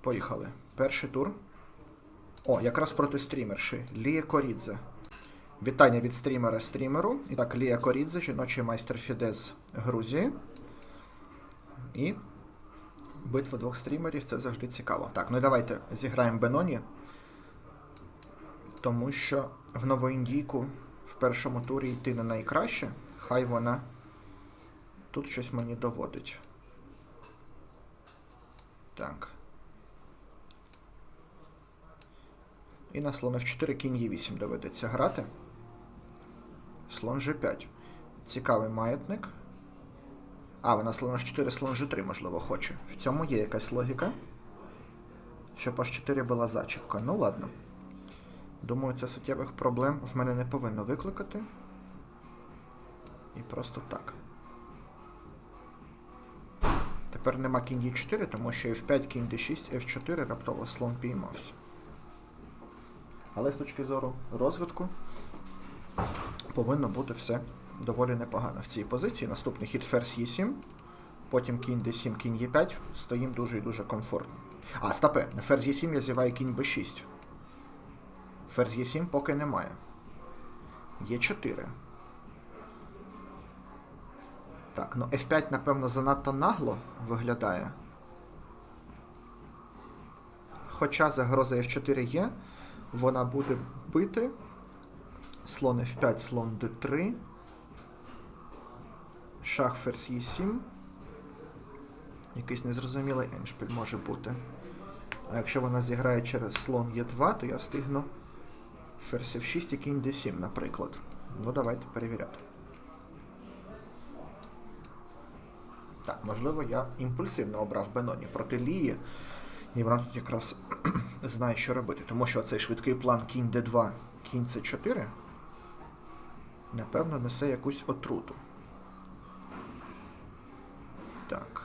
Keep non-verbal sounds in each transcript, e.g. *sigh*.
Поїхали. Перший тур. О, якраз проти стрімерші. Лія Корідзе. Вітання від стрімера стрімеру. І так, Лія Корідзе, жіночий майстер Фіде з Грузії. І битва двох стрімерів це завжди цікаво. Так, ну і давайте зіграємо Беноні. Тому що в новоіндійку в першому турі йти не найкраще. Хай вона тут щось мені доводить. Так. І на слон F4 кінь Е8 доведеться грати. Слон G5. Цікавий маятник. А, вона слон H4, слон G3, можливо, хоче. В цьому є якась логіка. Щоб H4 була зачіпка. Ну ладно. Думаю, це суттєвих проблем в мене не повинно викликати. І просто так. Тепер нема кінь Е4, тому що F5, кінь D6, F4 раптово слон піймався. Але з точки зору розвитку повинно бути все доволі непогано в цій позиції. Наступний хід ферзь Е7, потім кінь D7, кінь Е5. Стоїм дуже і дуже комфортно. А, стопе, на ферзь Е7 я зіваю кінь B6. Ферзь Е7 поки немає. Е4. Так, ну F5, напевно, занадто нагло виглядає. Хоча загроза F4 є, вона буде бити. Слон F5, слон D3. Шах ферзь Е7. Якийсь незрозумілий еншпіль може бути. А якщо вона зіграє через слон Е2, то я встигну ферзь F6 і кінь D7, наприклад. Ну, давайте перевіряти. Так, можливо, я імпульсивно обрав Беноні проти Лії. І вона тут якраз *clears throat* знає, що робити. Тому що цей швидкий план кінь d2, кінь c4, напевно, несе якусь отруту. Так.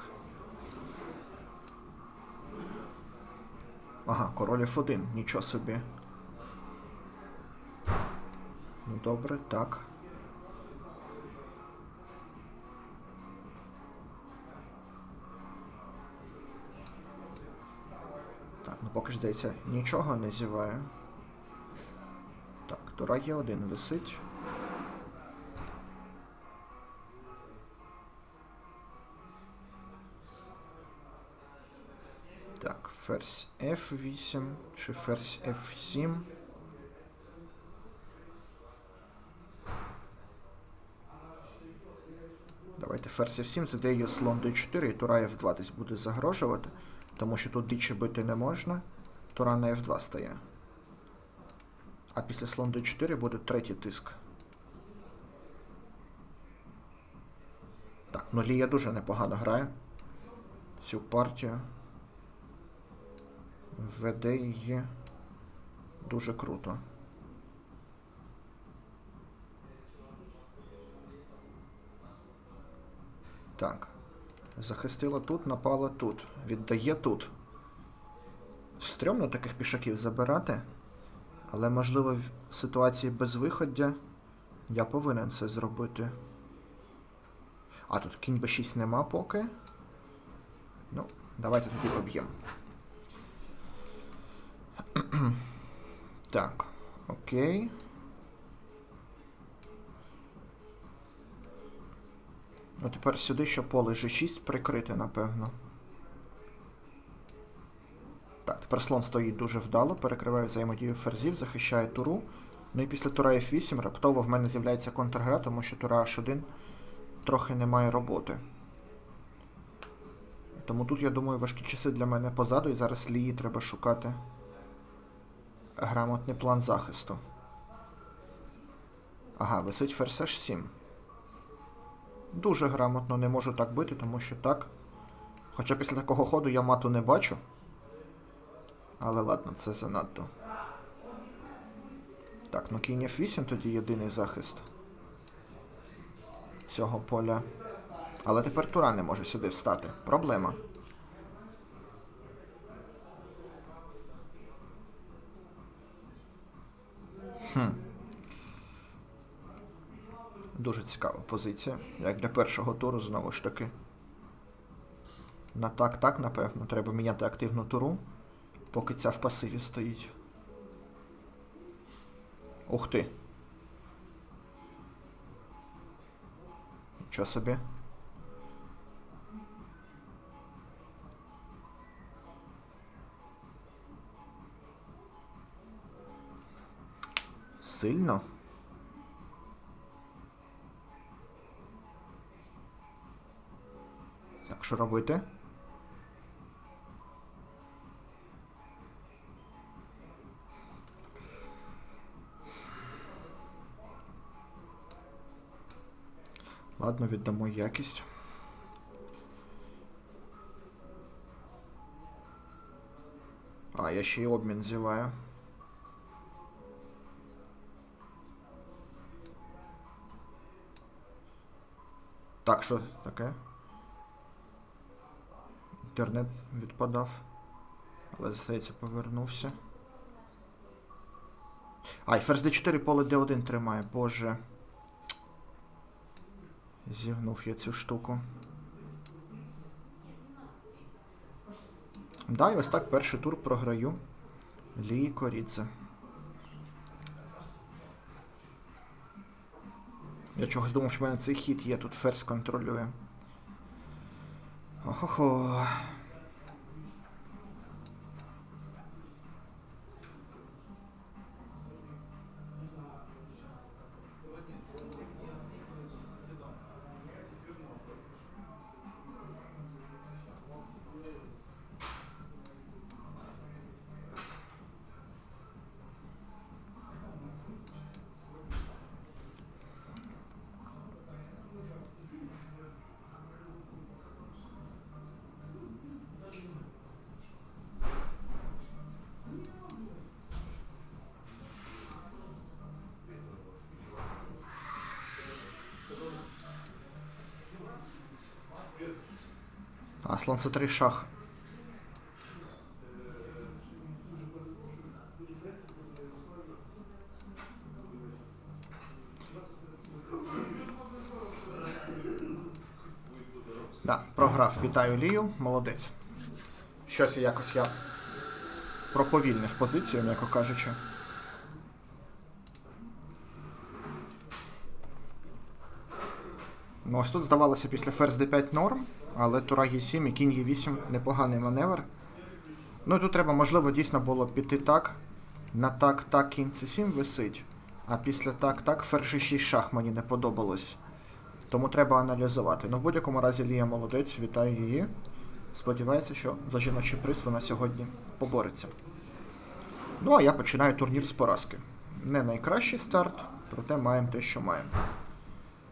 Ага, король F1, нічого собі. Ну добре, так. Поки здається, нічого не зіває. Так, тура є один висить. Так, ферзь F8 чи ферзь F7. Давайте ферзь F7, задає слон D4 і тура F2 десь буде загрожувати. Тому що тут дичі бити не можна. Тура на F2 стає. А після слон D4 буде третій тиск. Так, ну Лія дуже непогано грає. Цю партію. Веде її дуже круто. Так. Захистила тут, напала тут. Віддає тут. Стрьомно таких пішаків забирати. Але, можливо, в ситуації безвиходя я повинен це зробити. А, тут кінь b6 нема поки. Ну, давайте тоді об'єм. *clears throat* так, окей. Ну тепер сюди ще поле G6 прикрити, напевно. Так, тепер слон стоїть дуже вдало, перекриває взаємодію ферзів, захищає туру. Ну і після тура F8 раптово в мене з'являється контргра, тому що тура H1 трохи не має роботи. Тому тут, я думаю, важкі часи для мене позаду, і зараз Лії треба шукати грамотний план захисту. Ага, висить ферзь H7. Дуже грамотно не можу так бити, тому що так. Хоча після такого ходу я мату не бачу. Але ладно, це занадто. Так, ну кінь F8 тоді єдиний захист цього поля. Але тепер Тура не може сюди встати. Проблема. Хм. Дуже цікава позиція. Як для першого туру, знову ж таки. На так-так, напевно, треба міняти активну туру. Поки ця в пасиві стоїть. Ух ти. Нічого собі. Сильно? Що робити? Ладно, віддамо якість. А, я ще й обмін зіваю. Так, що таке? Інтернет відпадав. Але, здається, повернувся. А, і ферзь d4 поле d1 тримає, боже. Зігнув я цю штуку. Да, і ось так перший тур програю. Лії Корідзе. Я чогось думав, що в мене цей хід є, тут ферзь контролює. ほほう。Аслан це три шах. Да, програв. Вітаю Лію, молодець. Щось якось я проповільнив позицію, м'яко кажучи. Ну, ось тут здавалося після ферзь d5 норм, але тура Е7 і кінь Е8 непоганий маневр. Ну і тут треба, можливо, дійсно було піти так. На так, так, кінь С7 висить. А після так, так, ферзь 6 шах мені не подобалось. Тому треба аналізувати. Ну, в будь-якому разі Лія молодець, вітаю її. Сподівається, що за жіночий приз вона сьогодні побореться. Ну, а я починаю турнір з поразки. Не найкращий старт, проте маємо те, що маємо.